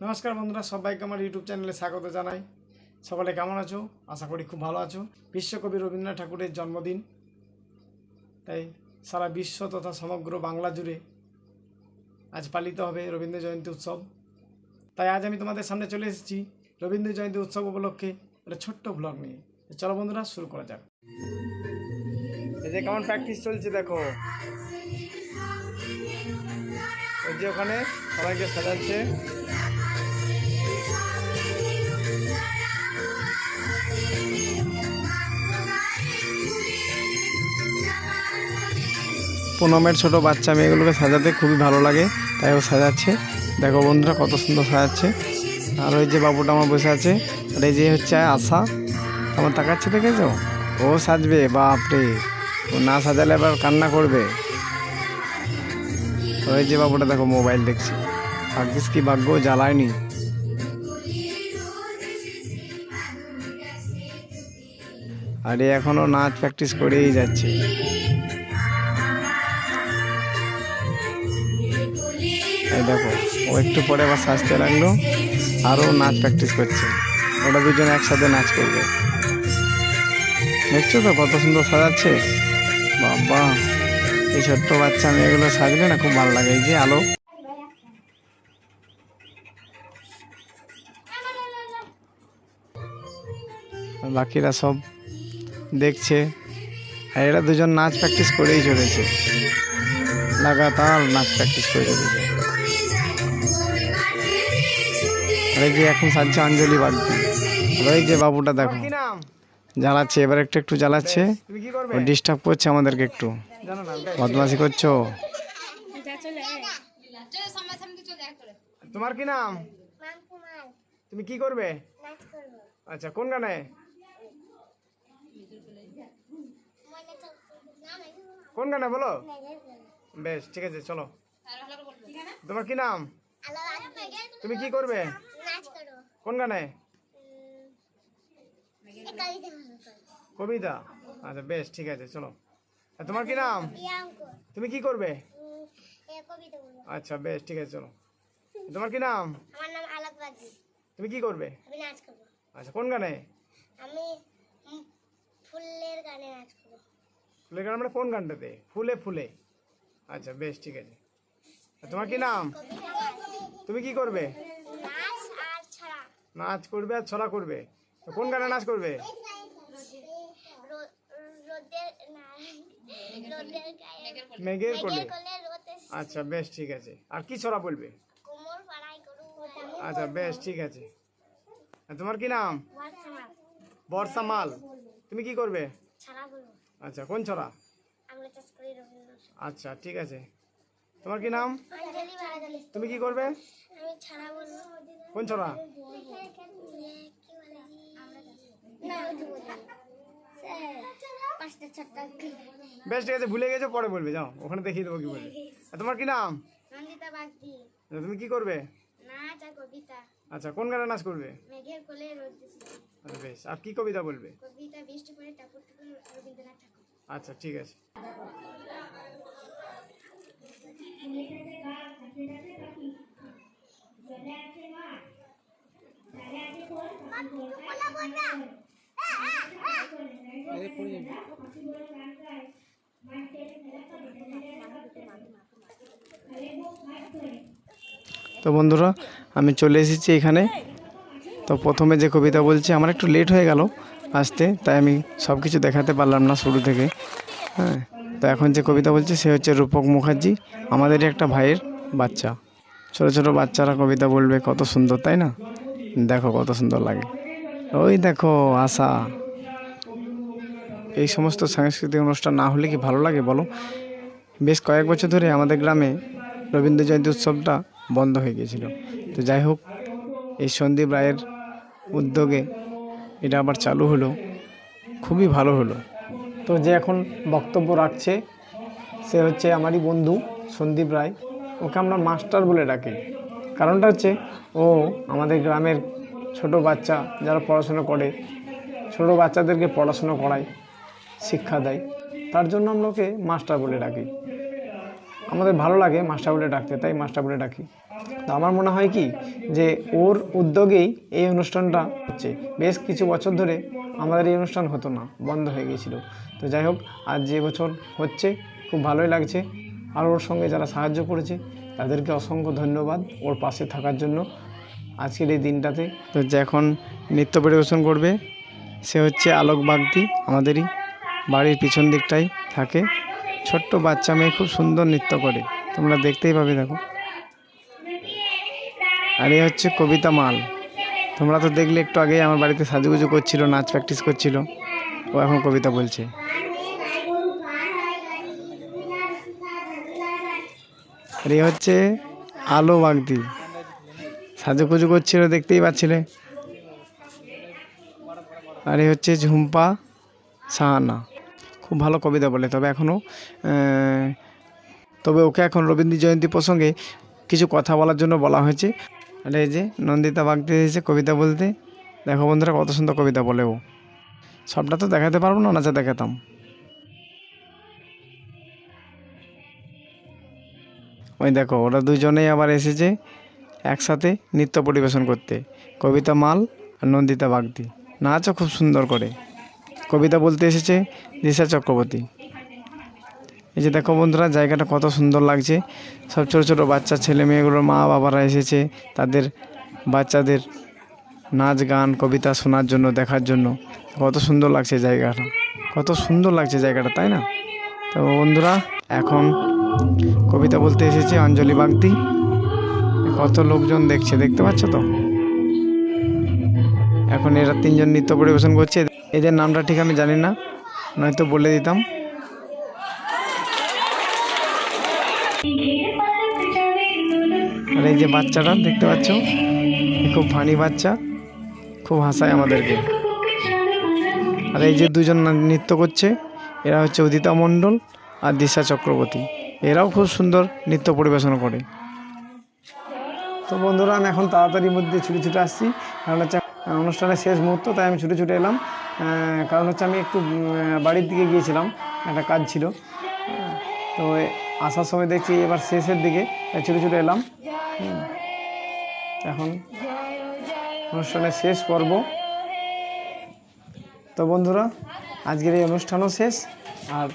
নমস্কার বন্ধুরা, সবাইকে আমার ইউটিউব চ্যানেলে স্বাগত জানাই। সকলে কেমন আছো? আশা করি খুব ভালো আছো। বিশ্বকবি রবীন্দ্রনাথ ঠাকুরের জন্মদিন। তাই সারা বিশ্ব তথা সমগ্র বাংলা জুড়ে আজ পালিত হবে রবীন্দ্র জয়ন্তী উৎসব। তাই আজ আমি তোমাদের সামনে চলে এসেছি রবীন্দ্র জয়ন্তী উৎসব উপলক্ষে একটা ছোট্ট ব্লগ নিয়ে। চলো বন্ধুরা, শুরু করা যাক। এই যে কেমন প্র্যাকটিস চলছে দেখো। ওই যে ওখানে সবাইকে সাজাচ্ছে। পুনমের ছোট বাচ্চা মেয়েগুলোকে সাজাতে খুবই ভালো লাগে, তাই ও সাজাচ্ছে। দেখো বন্ধুরা কত সুন্দর সাজাচ্ছে। আর ওই যে বাবুটা আমার বসে আছে, আর এই যে হচ্ছে আশা। আমার তাকাচ্ছে দেখেছ? ও সাজবে, বাপরে। ও না সাজালে আবার কান্না করবে। ওই যে বাবুটা দেখো মোবাইল দেখছে। ভাগ্যিস কি ভাগ্য জ্বালায়নি। আর এ এখনও নাচ প্র্যাকটিস করেই যাচ্ছে। দেখো, ও একটু পরে আবার সাজতে লাগল। আরও নাচ প্র্যাকটিস করছে। ওরা দুজন একসাথে নাচ করবে। দেখছ তো কত সুন্দর সাজাচ্ছে? বাবা, এই ছোট্ট বাচ্চা মেয়েগুলো সাজলে না খুব ভালো লাগে। এই যে আলো। বাকিরা সব দেখছে। আর এরা দুজন নাচ প্র্যাকটিস করেই চলেছে। লাগাতার নাচ প্র্যাকটিস করে চলেছে। আর যে এখন সাজছে অঞ্জলি বাগদি। ওই যে বাবুটা দেখো জ্বালাচ্ছে এবার একটু একটু জ্বালাচ্ছে। ও ডিস্টার্ব করছে আমাদেরকে একটু। বদমাসি করছ? তোমার কি নাম? তুমি কি করবে? আচ্ছা কোন গানে? কোন গানে বলো? বেশ ঠিক আছে চলো। আর ভালো করে বলবে তোমার কি নাম? তুমি কি করবে? কোন গানে? কবিতা। আচ্ছা বেশ ঠিক আছে চলো। তোমার কি নাম? তুমি কি করবে? আচ্ছা বেশ ঠিক আছে চলো। তোমার কি নাম? আমার নাম আলাপ বাগদি তুমি কি করবে? আমি নাচ করব। আচ্ছা কোন গানে? আমি ফুলের গানে নাচ করব। ফুলের গান মানে কোন গানটাতে? ফুলে ফুলে। আচ্ছা বেশ ঠিক আছে। তোমার কি নাম? তুমি কি করবে? নাচ করবে আর ছড়া করবে। তো কোন গানে নাচ করবে? মেঘের কোলে। আচ্ছা বেশ ঠিক আছে। আর কি ছড়া বলবে? আচ্ছা বেশ ঠিক আছে। তোমার কি নাম? বর্ষা মাল তুমি কি করবে? আচ্ছা কোন ছড়া? আচ্ছা ঠিক আছে। তোমার কি নাম? তুমি কি করবে? কোন ছড়া? কি বেশ ঠিক আছে ভুলে গেছো পরে বলবে যাও ওখানে দেখিয়ে দেবো কি বলবে তোমার কি নাম? আচ্ছা, তুমি কি করবে? নাচ আর কবিতা। বলবে? আচ্ছা তো বন্ধুরা, আমি চলে এসেছি এখানে। তো প্রথমে যে কবিতা বলছি, আমার একটু লেট হয়ে গেল আসতে, তাই আমি সব কিছু দেখাতে পারলাম না শুরু থেকে। হ্যাঁ। তো এখন যে কবিতা বলছে, সে হচ্ছে রূপক মুখার্জি, আমাদেরই একটা ভাইয়ের বাচ্চা। ছোট ছোট বাচ্চারা কবিতা বলবে, কত সুন্দর, তাই না? দেখো কত সুন্দর লাগে। ওই দেখো আশা। এই সমস্ত সাংস্কৃতিক অনুষ্ঠান না হলে কি ভালো লাগে, বলো? বেশ কয়েক বছর ধরে আমাদের গ্রামে রবীন্দ্র জয়ন্তী উৎসবটা বন্ধ হয়ে গিয়েছিল। তো যাই হোক, এই সন্দীপ রায়ের উদ্যোগে এটা আবার চালু হলো। খুবই ভালো হলো। তো যে এখন বক্তব্য রাখছে, সে হচ্ছে আমারই বন্ধু সন্দীপ রায়। ওকে আমরা মাস্টার বলে ডাকি। কারণটা হচ্ছে, ও আমাদের গ্রামের ছোট বাচ্চা যারা পড়াশুনো করে, ছোট বাচ্চাদেরকে পড়াশুনো করায়, শিক্ষা দেয়। তার জন্য আমরা ওকে মাস্টার বলে ডাকি। আমাদের ভালো লাগে মাস্টার বলে ডাকতে, তাই মাস্টার বলে ডাকি। তো আমার মনে হয় কি, যে ওর উদ্যোগেই এই অনুষ্ঠানটা হচ্ছে। বেশ কিছু বছর ধরে আমাদের এই অনুষ্ঠান হতো না, বন্ধ হয়ে গিয়েছিল। তো যাই হোক, আজ যে বছর হচ্ছে, খুব ভালোই লাগছে। আর ওর সঙ্গে যারা সাহায্য করেছে, তাদেরকে অসংখ্য ধন্যবাদ ওর পাশে থাকার জন্য আজকের এই দিনটাতে। তো যে এখন নৃত্য পরিবেশন করবে, সে হচ্ছে আলোক বাগদি, আমাদেরই বাড়ির পিছন দিকটাই থাকে। ছোট্ট বাচ্চা মেয়ে খুব সুন্দর নৃত্য করে, তোমরা দেখতেই পাবে, দেখো। আর এই হচ্ছে কবিতা মাল। তোমরা তো দেখলে একটু আগেই আমার বাড়িতে সাজুগুজু করছিল, নাচ প্র্যাকটিস করছিল। ও এখন কবিতা বলছে। আর এই হচ্ছে আলো বাগদি। সাজুগুজু করছিল, দেখতেই পাচ্ছিলে। আর এই হচ্ছে ঝুম্পা সাহানা। খুব ভালো কবিতা বলে, তবে এখনও তবে ওকে এখন রবীন্দ্র জয়ন্তী প্রসঙ্গে কিছু কথা বলার জন্য বলা হয়েছে। আর এই যে নন্দিতা বাগদি এসেছে কবিতা বলতে। দেখো বন্ধুরা কত সুন্দর কবিতা বলে ও। সবটা তো দেখাতে পারব না নাচা দেখাতাম। ওই দেখো, ওরা দুজনেই আবার এসেছে একসাথে নৃত্য পরিবেশন করতে। কবিতা মাল আর নন্দিতা বাগদি। নাচও খুব সুন্দর করে। কবিতা বলতে এসেছে দিশা চক্রবর্তী। এই যে দেখো বন্ধুরা, জায়গাটা কত সুন্দর লাগছে। সব ছোটো ছোটো বাচ্চা, ছেলে মেয়েগুলোর মা বাবারা এসেছে তাদের বাচ্চাদের নাচ গান, কবিতা শোনার জন্য, দেখার জন্য। কত সুন্দর লাগছে জায়গাটা। কত সুন্দর লাগছে জায়গাটা, তাই না? তো বন্ধুরা, এখন কবিতা বলতে এসেছে অঞ্জলি বাগদি। কত লোকজন দেখছে, দেখতে পাচ্ছ তো? এখন এরা তিনজন নৃত্য পরিবেশন করছে। এদের নামটা ঠিক আমি জানি না, নয়তো বলে দিতাম। আর এই যে বাচ্চাটা দেখতে পাচ্ছ? খুব ফানি বাচ্চা। খুব হাসায় আমাদেরকে। আর এই যে দুজন নৃত্য করছে, এরা হচ্ছে উদিতা মণ্ডল আর দিশা চক্রবর্তী। এরাও খুব সুন্দর নৃত্য পরিবেশন করে। তো বন্ধুরা, আমি এখন তাড়াতাড়ির মধ্যে ছুটে ছুটে আসছি। কারণ হচ্ছে অনুষ্ঠানের শেষ মুহূর্ত, তাই আমি ছুটে ছুটে এলাম। কারণ হচ্ছে, আমি একটু বাড়ির দিকে গিয়েছিলাম। একটা কাজ ছিল। তো আসার সময় দেখছি এবার শেষের দিকে ছোটো ছোটো এলাম। এখন অনুষ্ঠানের শেষ পর্ব। তো বন্ধুরা, আজকের এই অনুষ্ঠানও শেষ। আর